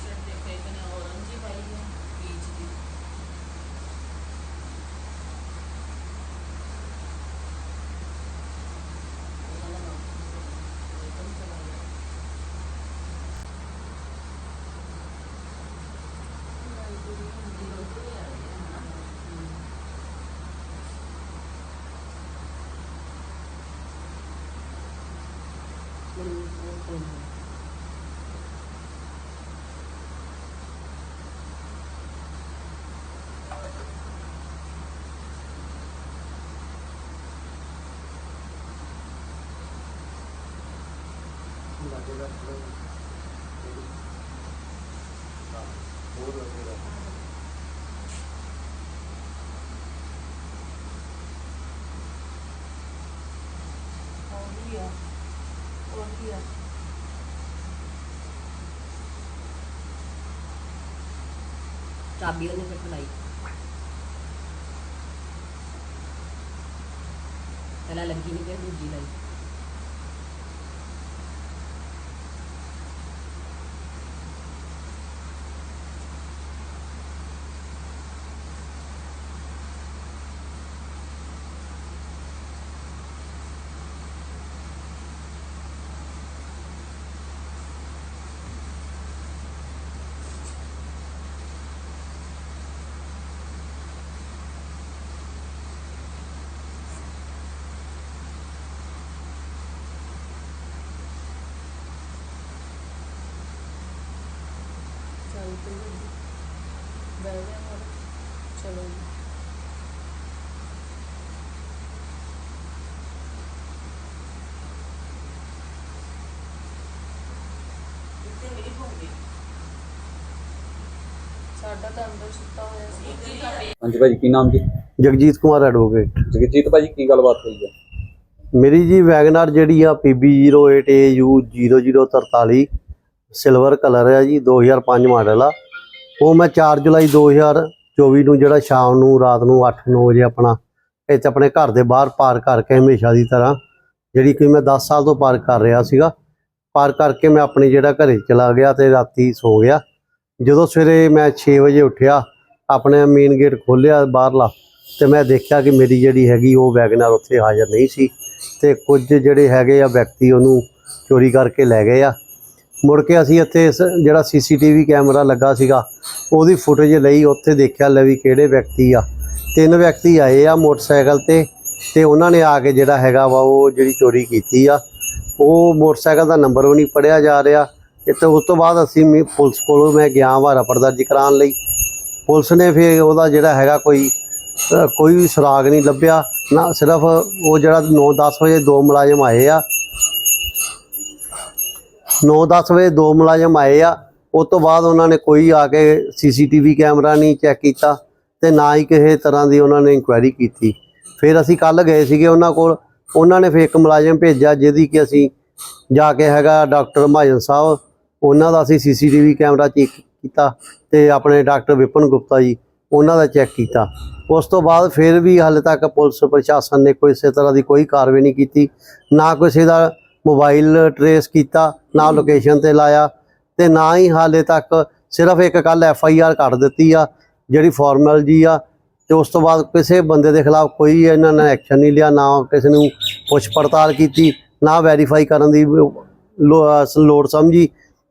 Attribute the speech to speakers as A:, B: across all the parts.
A: T shirt ਦੇਖੇ ਕਿ ਨੇ orange ਹੀ ਪਾਈ ਹੈ ਪੀਚ ਦੀ। ਉਹੀ ਆ ਉਹੀ ਆ
B: ਚਾਬੀ ਉਹਨੇ ਫਿਰ ਖਲਾਈ ਪਹਿਲਾਂ
A: ਚੱਲ ਤੇ ਬੈਠ ਜਾ ਹੋਰ ਚਲੋ ਜੀ ਸਾਡਾ ਤਾਂ ਅੰਦਰ ਸੁੱਤਾ ਹੋਇਆ ਸੀ
C: ਹਾਂਜੀ ਭਾਜੀ ਕੀ ਨਾਮ ਜੀ?
D: ਜਗਜੀਤ ਕੁਮਾਰ ਐਡਵੋਕੇਟ।
C: ਜਗਜੀਤ ਭਾਜੀ ਕੀ ਗੱਲਬਾਤ ਹੋਈ ਹੈ?
D: ਮੇਰੀ ਜੀ ਵੈਗਨਾਰ ਜਿਹੜੀ ਆ PB08AU0043 ਸਿਲਵਰ ਕਲਰ ਹੈ ਜੀ 2005 ਮਾਡਲ ਆ। ਉਹ ਮੈਂ 4 ਜੁਲਾਈ 2024 ਨੂੰ ਜਿਹੜਾ ਸ਼ਾਮ ਨੂੰ, ਰਾਤ ਨੂੰ 8-9 ਵਜੇ ਆਪਣਾ ਇੱਥੇ ਆਪਣੇ ਘਰ ਦੇ ਬਾਹਰ ਪਾਰ ਕਰਕੇ ਹਮੇਸ਼ਾ ਦੀ ਤਰ੍ਹਾਂ, ਜਿਹੜੀ ਕਿ ਮੈਂ 10 ਸਾਲ ਤੋਂ ਪਾਰ ਕਰ ਰਿਹਾ ਸੀਗਾ। ਪਾਰ ਕਰਕੇ ਮੈਂ ਆਪਣੇ ਜਿਹੜਾ ਘਰੇ ਚਲਾ ਗਿਆ ਤੇ ਰਾਤੀ ਸੋ ਗਿਆ। ਜਦੋਂ ਸਵੇਰੇ ਮੈਂ 6 ਵਜੇ ਉੱਠਿਆ, ਆਪਣੇ ਮੇਨ ਗੇਟ ਖੋਲ੍ਹਿਆ ਬਾਹਰਲਾ, ਤੇ ਮੈਂ ਦੇਖਿਆ ਕਿ ਮੇਰੀ ਜਿਹੜੀ ਹੈਗੀ ਉਹ ਵੈਗਨਾਰ ਉੱਥੇ ਹਾਜ਼ਰ ਨਹੀਂ ਸੀ, ਤੇ ਕੁਝ ਜਿਹੜੇ ਹੈਗੇ ਆ ਵਿਅਕਤੀ ਉਹਨੂੰ ਚੋਰੀ ਕਰਕੇ ਲੈ ਗਏ ਆ। ਮੁੜ ਕੇ ਅਸੀਂ ਇੱਥੇ ਇਸ ਜਿਹੜਾ ਸੀਸੀਟੀਵੀ ਕੈਮਰਾ ਲੱਗਾ ਸੀਗਾ, ਉਹਦੀ ਫੁਟੇਜ ਲਈ ਉੱਥੇ ਦੇਖਿਆ ਲੈ ਵੀ ਕਿਹੜੇ ਵਿਅਕਤੀ ਆ। ਤਿੰਨ ਵਿਅਕਤੀ ਆਏ ਆ ਮੋਟਰਸਾਈਕਲ ਤੇ ਤੇ ਉਹਨਾਂ ਨੇ ਆ ਕੇ ਜਿਹੜਾ ਹੈਗਾ ਵਾ ਉਹ ਜਿਹੜੀ ਚੋਰੀ ਕੀਤੀ ਆ। ਉਹ ਮੋਟਰਸਾਈਕਲ ਦਾ ਨੰਬਰ ਵੀ ਨਹੀਂ ਪੜਿਆ ਜਾ ਰਿਹਾ। ਤੇ ਉਸ ਤੋਂ ਬਾਅਦ ਅਸੀਂ ਮੀ- ਪੁਲਿਸ ਕੋਲੋਂ ਮੈਂ ਗਿਆ ਵਾ ਰਪੜ ਦਰਜ ਕਰਾਉਣ ਲਈ। ਪੁਲਿਸ ਨੇ ਫਿਰ ਉਹਦਾ ਜਿਹੜਾ ਹੈਗਾ ਕੋਈ ਕੋਈ ਵੀ ਸੁਰਾਗ ਨਹੀਂ ਲੱਭਿਆ। ਨਾ ਸਿਰਫ ਉਹ ਜਿਹੜਾ 9-10 ਵਜੇ ਦੋ ਮੁਲਾਜ਼ਮ ਆਏ ਆ। 9-10 ਵਜੇ ਦੋ ਮੁਲਾਜ਼ਮ ਆਏ ਆ। ਉਸ ਤੋਂ ਬਾਅਦ ਉਹਨਾਂ ਨੇ ਕੋਈ ਆ ਕੇ ਸੀਸੀਟੀਵੀ ਕੈਮਰਾ ਨਹੀਂ ਚੈੱਕ ਕੀਤਾ ਤੇ ਨਾ ਹੀ ਕਿਸੇ ਤਰ੍ਹਾਂ ਦੀ ਉਹਨਾਂ ਨੇ ਇਨਕੁਆਇਰੀ ਕੀਤੀ। ਫਿਰ ਅਸੀਂ ਕੱਲ ਗਏ ਸੀਗੇ ਉਹਨਾਂ ਕੋਲ। ਉਹਨਾਂ ਨੇ ਫਿਰ ਇੱਕ ਮੁਲਾਜ਼ਮ ਭੇਜਿਆ ਜਿਹਦੀ ਕਿ ਅਸੀਂ ਜਾ ਕੇ ਹੈਗਾ ਡਾਕਟਰ ਮਹਾਜਨ ਸਾਹਿਬ। ਉਹਨਾਂ ਦਾ ਅਸੀਂ ਸੀਸੀਟੀਵੀ ਕੈਮਰਾ ਚੈੱਕ ਕੀਤਾ ਤੇ ਆਪਣੇ ਡਾਕਟਰ ਵਿਪਨ ਗੁਪਤਾ ਜੀ, ਉਹਨਾਂ ਦਾ ਚੈੱਕ ਕੀਤਾ। ਉਸ ਤੋਂ ਬਾਅਦ ਫਿਰ ਵੀ ਹਾਲੇ ਤੱਕ ਪੁਲਿਸ ਪ੍ਰਸ਼ਾਸਨ ਨੇ ਕੋਈ ਇਸੇ ਤਰ੍ਹਾਂ ਦੀ ਕੋਈ ਕਾਰਵਾਈ ਨਹੀਂ ਕੀਤੀ। ਨਾ ਕਿਸੇ ਦਾ ਮੋਬਾਈਲ ਟਰੇਸ ਕੀਤਾ ਨਾ ਲੋਕੇਸ਼ਨ ਤੇ ਲਾਇਆ ਤੇ ਨਾ ਹੀ ਹਾਲੇ ਤੱਕ ਸਿਰਫ ਇੱਕ ਕੱਲ ਐਫ ਆਈ ਆਰ ਕੱਢ ਦਿੱਤੀ ਆ ਜਿਹੜੀ ਫਾਰਮਲ ਜੀ ਆ ਤੇ ਉਸ ਤੋਂ ਬਾਅਦ ਕਿਸੇ ਬੰਦੇ ਦੇ ਖਿਲਾਫ ਕੋਈ ਇਹਨਾਂ ਨੇ ਐਕਸ਼ਨ ਨਹੀਂ ਲਿਆ ਨਾ ਕਿਸੇ ਨੂੰ ਪੁੱਛ ਪੜਤਾਲ ਕੀਤੀ ਨਾ ਵੈਰੀਫਾਈ ਕਰਨ ਦੀ ਲੋੜ ਸਮਝੀ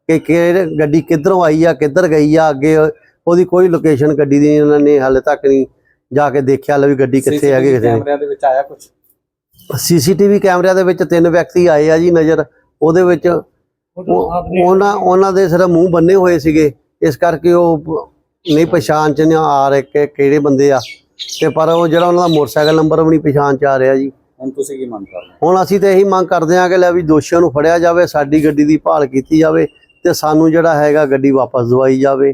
D: ਕਿ ਕਿ ਗੱਡੀ ਕਿੱਧਰੋਂ ਆਈ ਆ ਕਿੱਧਰ ਗਈ ਆ ਅੱਗੇ ਉਹਦੀ ਕੋਈ ਲੋਕੇਸ਼ਨ ਗੱਡੀ ਦੀ ਉਹਨਾਂ ਨੇ ਹਾਲੇ ਤੱਕ ਨਹੀਂ ਜਾ ਕੇ ਦੇਖਿਆ ਲੈ ਵੀ ਗੱਡੀ ਕਿੱਥੇ ਹੈਗੀ ਨਹੀਂ
C: ਕੈਮਰਿਆਂ ਦੇ ਵਿੱਚ ਆਇਆ ਕੁਝ
D: ਸੀਸੀਟੀਵੀ ਕੈਮਰਿਆਂ ਦੇ ਵਿੱਚ ਤਿੰਨ ਵਿਅਕਤੀ ਆਏ ਆ ਜੀ ਨਜ਼ਰ। ਉਹਦੇ ਵਿੱਚ ਉਹ- ਉਹਨਾਂ ਉਹਨਾਂ ਦੇ ਸਿਰ ਮੂੰਹ ਬੰਨੇ ਹੋਏ ਸੀਗੇ। ਇਸ ਕਰਕੇ ਉਹ ਨਹੀਂ ਪਛਾਣ ਚ ਨਹੀਂ ਆ ਰਹੇ ਕਿ ਕਿਹੜੇ ਬੰਦੇ ਆ। ਤੇ ਪਰ ਉਹ ਜਿਹੜਾ ਉਹਨਾਂ ਦਾ ਮੋਟਰਸਾਈਕਲ ਨੰਬਰ ਵੀ ਨਹੀਂ ਪਛਾਣ ਚ ਆ ਰਿਹਾ ਜੀ।
C: ਹੁਣ ਤੁਸੀਂ ਕੀ ਮੰਗ ਕਰ ਰਹੇ
D: ਹੁਣ ਅਸੀਂ ਤੇ ਇਹੀ ਮੰਗ ਕਰਦੇ ਹਾਂ ਕਿ ਲੈ ਵੀ ਦੋਸ਼ੀਆਂ ਨੂੰ ਫੜਿਆ ਜਾਵੇ ਸਾਡੀ ਗੱਡੀ ਦੀ ਭਾਲ ਕੀਤੀ ਜਾਵੇ ਤੇ ਸਾਨੂੰ ਜਿਹੜਾ ਹੈਗਾ ਗੱਡੀ ਵਾਪਸ ਦਵਾਈ ਜਾਵੇ।